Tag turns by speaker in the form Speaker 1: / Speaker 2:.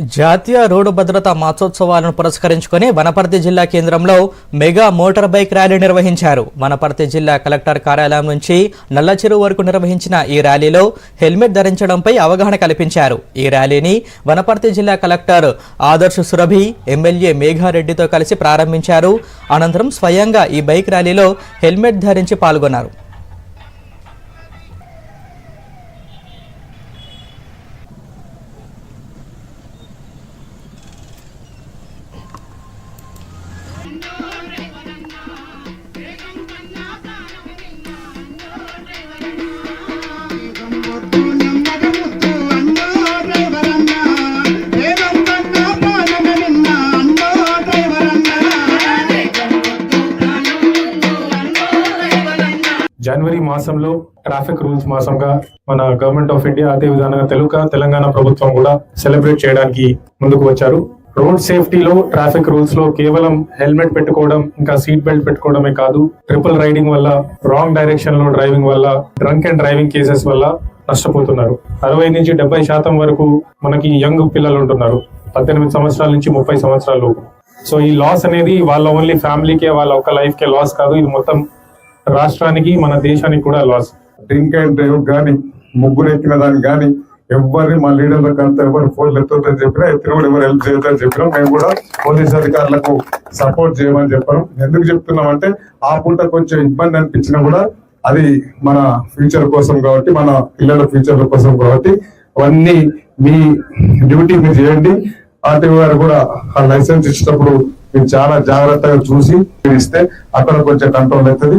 Speaker 1: జాతీయ రోడ్డు భద్రతా మాసోత్సవాలను పురస్కరించుకొని వనపర్తి జిల్లా కేంద్రంలో మెగా మోటార్ బైక్ ర్యాలీ నిర్వహించారు. వనపర్తి జిల్లా కలెక్టర్ కార్యాలయం నుంచి నల్లచెరువు వరకు నిర్వహించిన ఈ ర్యాలీలో హెల్మెట్ ధరించడంపై అవగాహన కల్పించారు. ఈ ర్యాలీని వనపర్తి జిల్లా కలెక్టర్ ఆదర్శ్ సురభి ఎమ్మెల్యే మేఘారెడ్డితో కలిసి ప్రారంభించారు. అనంతరం స్వయంగా ఈ బైక్ ర్యాలీలో హెల్మెట్ ధరించి పాల్గొన్నారు.
Speaker 2: జనవరి మాసంలో ట్రాఫిక్ రూల్స్ మాసంగా మన గవర్నమెంట్ ఆఫ్ ఇండియా అదే విధంగా తెలుగు తెలంగాణ ప్రభుత్వం కూడా సెలబ్రేట్ చేయడానికి ముందుకు వచ్చారు. రోడ్ సేఫ్టీలో ట్రాఫిక్ రూల్స్లో కేవలం హెల్మెట్ పెట్టుకోవడం ఇంకా సీట్ బెల్ట్ పెట్టుకోవడమే కాదు ట్రిపుల్ రైడింగ్ వల్ల రాంగ్ డైరెక్షన్లో డ్రైవింగ్ వల్ల డ్రంక్ అండ్ డ్రైవింగ్ కేసెస్ వల్ల నష్టపోతున్నారు. అరవై నుంచి డెబ్బై శాతం వరకు మనకి యంగ్ పిల్లలు ఉంటున్నారు. పద్దెనిమిది సంవత్సరాల నుంచి ముప్పై సంవత్సరాల లోపు. సో ఈ లాస్ అనేది వాళ్ళ ఓన్లీ ఫ్యామిలీకే వాళ్ళ ఒక లైఫ్ కే లాస్ కాదు ఇది మొత్తం రాష్ట్రానికి మన దేశానికి కూడా లాస్
Speaker 3: డ్రింక్ అండ్ డ్రైవ్ కానీ ముగ్గురు ఎక్కిన దానికి కానీ ఎవరిని మా లీడర్లకు అంతా ఎవరు ఫోన్లు ఎత్తొద్దని చెప్పినా ఎత్తిన ఎవరు హెల్ప్ చేయొద్దని చెప్పినా మేము కూడా పోలీస్ అధికారులకు సపోర్ట్ చేయమని చెప్పాను ఎందుకు చెప్తున్నాం అంటే ఆ పూట కొంచెం ఇబ్బంది అనిపించినా కూడా అది మన ఫ్యూచర్ కోసం కాబట్టి మన పిల్లల ఫ్యూచర్ కోసం కాబట్టి అవన్నీ మీ డ్యూటీ మీరు చేయండి. ఆర్టీఓ గారు కూడా ఆ లైసెన్స్ ఇచ్చినప్పుడు మీరు చాలా జాగ్రత్తగా చూసి మీరు ఇస్తే అక్కడ కొంచెం కంట్రోల్ అవుతుంది.